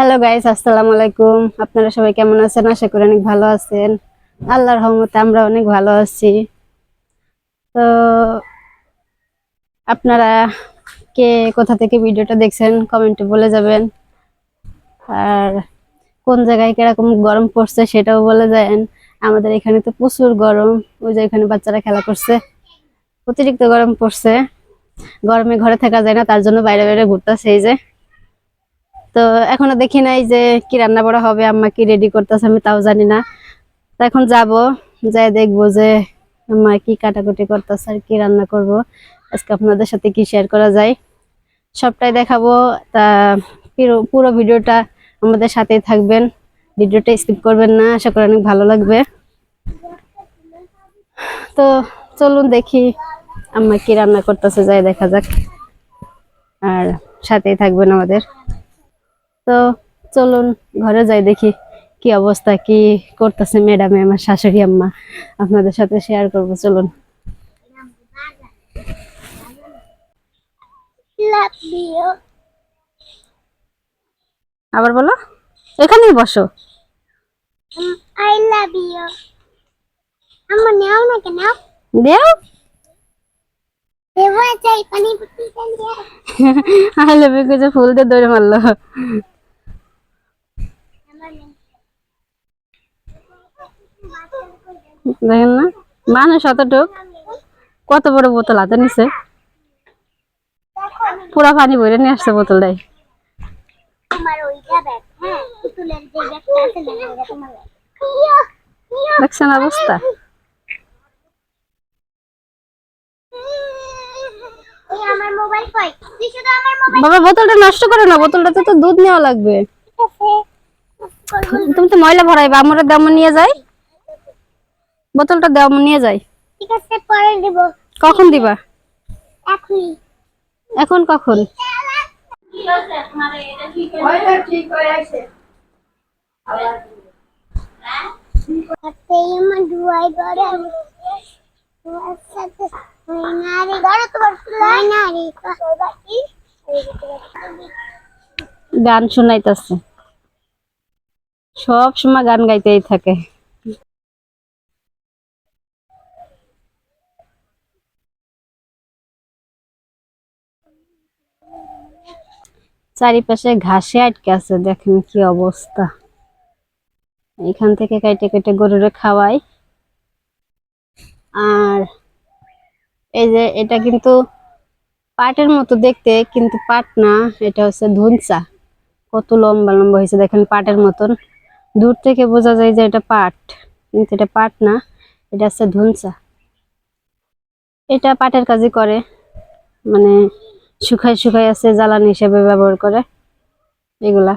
Hello guys আসসালামু আলাইকুম আপনারা সবাই কেমন আছেন? আশা করি অনেক ভালো আছেন। আল্লাহর রহমতে আমরা অনেক ভালো আছি। তো আপনারা কে কোথা থেকে ভিডিওটা দেখছেন, কমেন্টে বলে যাবেন। আর কোন জায়গায় কীরকম গরম পড়ছে সেটাও বলে যাবেন। আমাদের এখানে তো প্রচুর গরম। ওই যে এখানে বাচ্চারা খেলা করছে। অতিরিক্ত গরম পড়ছে। গরমে ঘরে থাকা যায় না, তার জন্য বাইরে বাইরে ঘুরতেছে এই যে। তো এখনও দেখি নাই যে কি রান্না বড়া হবে, আম্মা কি রেডি করতেছে আমি তাও জানি না। তো এখন যাব, যাই দেখব যে আম্মা কি কাটাকুটি করতেছে আর কি রান্না করব। আজকে আপনাদের সাথে কি শেয়ার করা যায়। সবটাই দেখাবো, তা পুরো- ভিডিওটা আমাদের সাথেই থাকবেন। ভিডিওটা স্কিপ করবেন না, আশা করি অনেক ভালো লাগবে। তো চলুন দেখি আম্মা কি রান্না করতেছে, যাই দেখা যাক। আর সাথেই থাকবেন আমাদের। তো চলুন ঘরে যাই দেখি কি অবস্থা কি করতেছে ম্যাডামে আমার শাশুড়ি আম্মা। আপনাদের সাথে শেয়ার করব চলুন। আবার বলো এখানেই বসো। I love you. আমার না কেন? দেও। দেবো চাই পানি পুটি দিয়ে আই লাভ ইউ ফুল দিয়ে দৌড়ে মারলো আমার নেই। দেখেন না? মানুষ অতটুক কত বড় বোতল হাতে নিছে? পুরা পানি ভরে নিয়ে আসছে বোতলটাই। দেখছেন অবস্থা? বাবা, বোতলটা নষ্ট করো না, বোতলটাতে তো দুধ নেওয়া লাগবে। তুমি তো ময়লা ভরাইবা, আমরা দাম নিয়ে যাই। বোতলটা দাম নিয়ে যাই। ঠিক আছে পরে দেব। কখন দিবা? এখনই। এখন কখন? রে গান শোনাইতেছে। সব সময় গান গাইতেই থাকে। চারিপাশে ঘাসে আটকে আছে, দেখেন কি অবস্থা। এখান থেকে কেটে কেটে গরুরে খাওয়াই। আর এই যে এটা কিন্তু পাটের মতো দেখতে, কিন্তু পাট না, এটা হচ্ছে ধুনচা। কত লম্বা লম্বা হয়েছে, দেখেন পাটের মতন। দূর থেকে বোঝা যায় যে এটা পাট, কিন্তু এটা পাট না, এটা হচ্ছে ধুনচা। এটা পাটের কাজই করে মানে শুকায় শুকায় আছে জ্বালানি হিসেবে ব্যবহার করে এগুলা।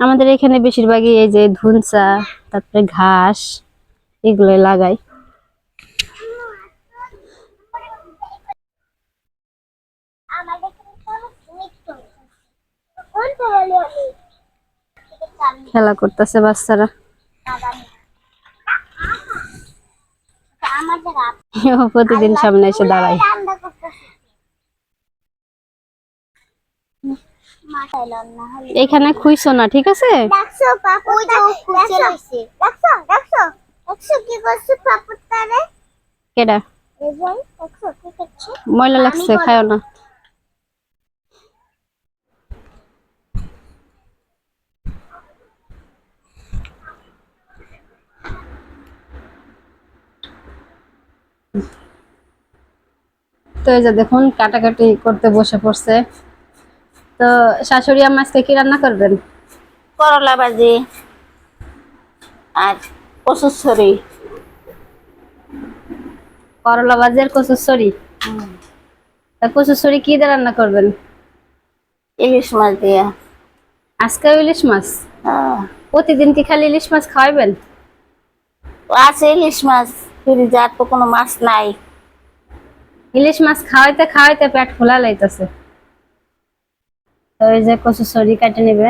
আমাদের এখানে বেশিরভাগই এই যে ধুনচা তারপরে ঘাস এগুলো লাগাই। খেলা করতেছে বাচ্চারা। প্রতিদিন সামনে এসে দাঁড়ায় রান্না করতেছে মাথায় লন্না হলে এখানে খুইছো না ঠিক আছে? দেখছ পাপু ওই যে খুঁজে লইছে। দেখছ দেখছ দেখছ কি করছে পাপুটা কেডা? এই যে দেখছ কি করছে? ময়লা লাগছে খায় না। তো এই যে দেখুন কাটাকাটি করতে বসে পড়ছে। তো শাশুড়ি আম্মা আজকে কি রান্না করবেন? করলা ভাজি আর কচুর ছড়ি করলা ভাজি আর কচুরছড়ি? তা কচুরছড়ি কি দিয়ে রান্না করবেন? ইলিশ মাছ দিয়া। আজকে ইলিশ মাছ? হ্যাঁ। প্রতিদিন কি খালি ইলিশ মাছ খাওয়াবেন আছে ইলিশ মাছ ফ্রিজে আর তো কোনো মাছ নাই। ইলিশ মাছ খাওয়াইতে খাওয়াইতে পেট ফোলা লাইতেছে তো এই যে কচু সরি কাটে নিবে।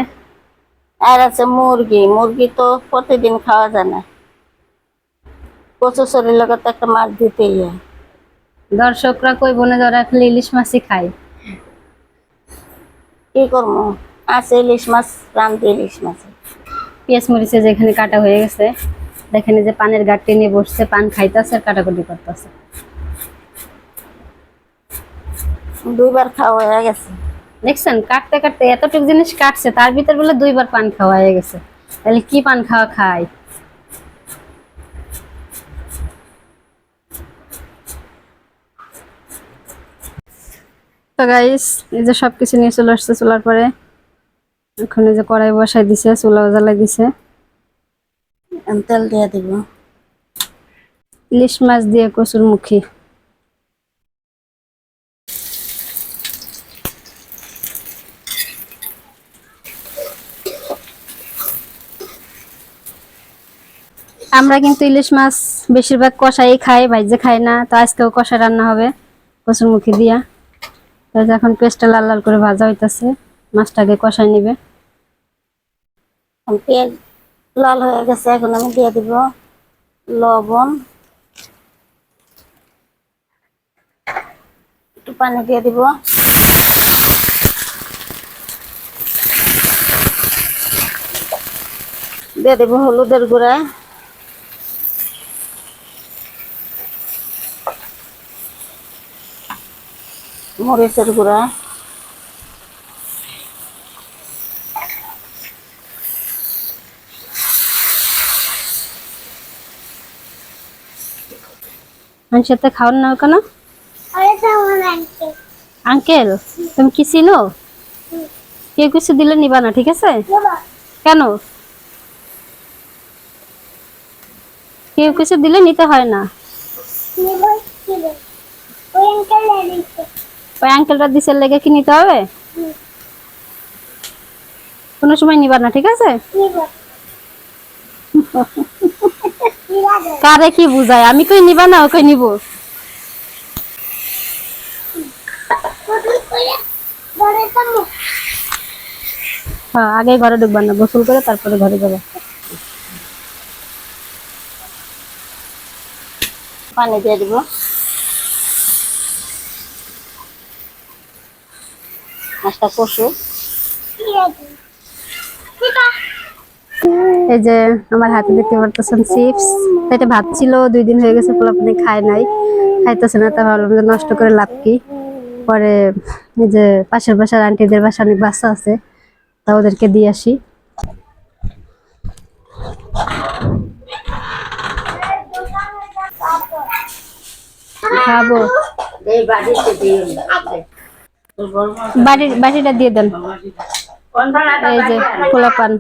আর আছে মুরগি। মুরগি তো প্রতিদিন খাওয়া যায় না। কচু ছড়ির লগে তো একটা মাছ দিতেই হয়। দর্শকরা কই বনে ধরা খালি ইলিশ মাছই খায়। কি করব? আছে ইলিশ মাছ রামতে ইলিশ মাছ। পেঁয়াজ মরিচে যেখানে কাটা হয়ে গেছে দেখেন যে পানের গাঁটটি নিয়ে বসছে পান খাইতেছে আর কাটাকুটি করতেছে। দুইবার খাওয়া হয়ে গেছে। দেখছেন কাটতে কাটতে এতটুকু জিনিস কাটছে তার ভিতর বলে দুইবার পান খাওয়া হয়ে গেছে। তাহলে কি পান খাওয়া খায়? তো গাইস এই যে সবকিছু নিয়ে চলে আসছে চলার পরে। এখন এই যে কড়াই বসাই দিছে চুলা জ্বালাই দিছে। তেল দিয়ে দিব। ইলিশ মাছ দিয়ে কচুর মুখী আমরা কিন্তু ইলিশ মাছ বেশিরভাগ কষাই খাই ভাইজে খাই না। তো আজকেও কষা রান্না হবে কচুর মুখী দিয়া। তো এখন পেস্টটা লাল লাল করে ভাজা হইতাছে, মাছটাকে কষাই নিবে। পেঁয়াজ লাল হয়ে গেছে, এখন আমি দিয়ে দিব লবণ। একটু পানি দিয়ে দিব। দিয়ে দেব হলুদের গুঁড়া। মরিচের গুঁড়া। মানুষের তো খাওয়ান না কেন? আঙ্কেল তুমি কি চিনো কেউ কিছু দিলে নিবা না ঠিক আছে? কেন? কেউ কিছু দিলে নিতে হয় না নেব ছিল ওই আঙ্কেল দিচ্ছে ওই আঙ্কেলটা দিছে লেগে কি নিতে হবে? কোনো সময় নিবা না ঠিক আছে? কারে কি বুঝায়? আমি কই নিবা না ওকে নিব? হ্যাঁ আগে ঘরে ঢুকবা না গোসল করে তারপরে ঘরে যাবা। পানি দিয়ে দিব। মাছটা কষু এই যে আমার হাতে দেখতে পারতেছেন চিপস। এটা ভাত ছিল দুই দিন হয়ে গেছে পোলাপানি খায় নাই। খাইতেছে না তা ভাবলাম যে নষ্ট করে লাভ কি? পরে এই যে পাশের বাসার আন্টিদের বাসা অনেক বাচ্চা আছে তা ওদেরকে দিয়ে আসি। খাব। বাড়ির বাটিটা দিয়ে দেন। এই যে পোলাপান।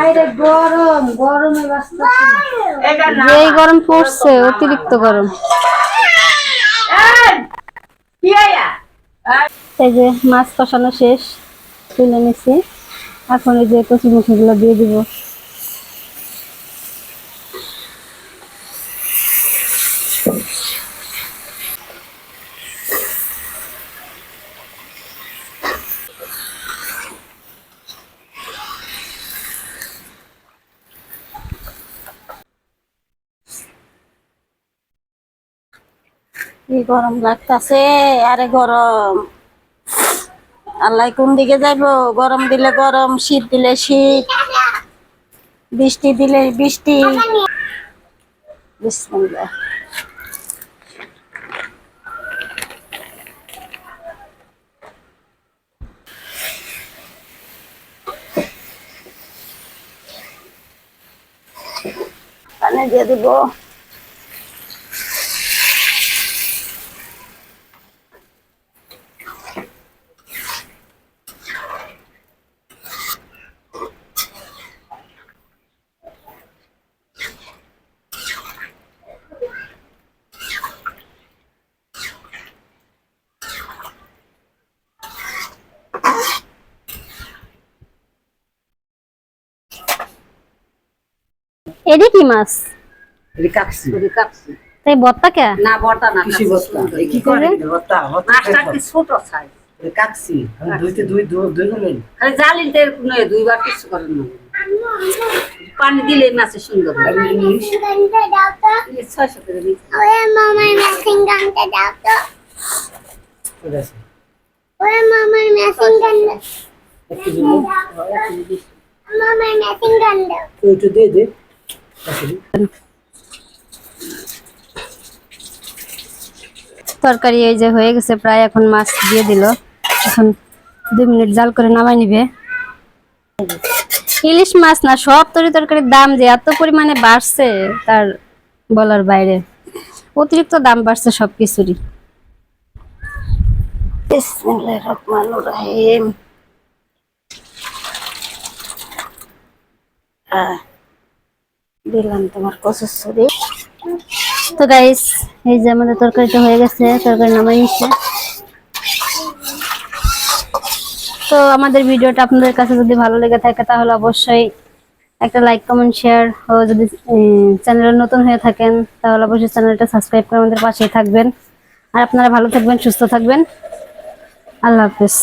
আরে গরম গরম পড়ছে অতিরিক্ত গরম। এই যে মাছ কষানো শেষ তুলে নিছি। এখন এই যে কচি মুখিগুলো দিয়ে দিব। কি গরম লাগতাছে? আরে গরম। আল্লাহ কোন দিকে যাইব? গরম দিলে গরম, শীত দিলে শীত, বৃষ্টি দিলে বৃষ্টি। বিসমিল্লাহ। পানি দিয়ে দিব। এডি কি মাছ? রিকাপসি তাই বর্তা কে? না বর্তা না কৃষি বস্তা এ কি করে? বস্তা মাছটা কি ছোট সাইজ কাকসি আমি দুইতে দুই দুই দুই হলেন। খালি জালিতে দুইবার কিছু করেন না। পানি দিলে মাছের সুন্দর হয়। দাও তো ছয়শো করে। ওরে মামার মেশিন গানটা দাও তো। ওরে মামার মেশিন গানটা একটু মামার মেশিন গান দাও। দিয়ে দে দে। তরকারি এই যে হয়ে গেছে, প্রায় এখন মাছ দিয়ে দিল। এখন দুই মিনিট জাল করে নামাই নিবে। ইলিশ মাছ না, সব তরি তরকারির দাম যে এত পরিমাণে বাড়ছে তার বলার বাইরে। অতিরিক্ত দাম বাড়ছে সব কিছুরই। দিলাম তোমার কচুর ছড়ি তো গাইস এই যে আমাদের তরকারিটা হয়ে গেছে, তরকারি নামাই নিচ্ছে। তো আমাদের ভিডিওটা আপনাদের কাছে যদি ভালো লেগে থাকে, তাহলে অবশ্যই একটা লাইক কমেন্ট শেয়ার ও যদি চ্যানেলে নতুন হয়ে থাকেন, তাহলে অবশ্যই চ্যানেলটা সাবস্ক্রাইব করে আমাদের পাশেই থাকবেন। আর আপনারা ভালো থাকবেন, সুস্থ থাকবেন। আল্লাহ হাফেজ।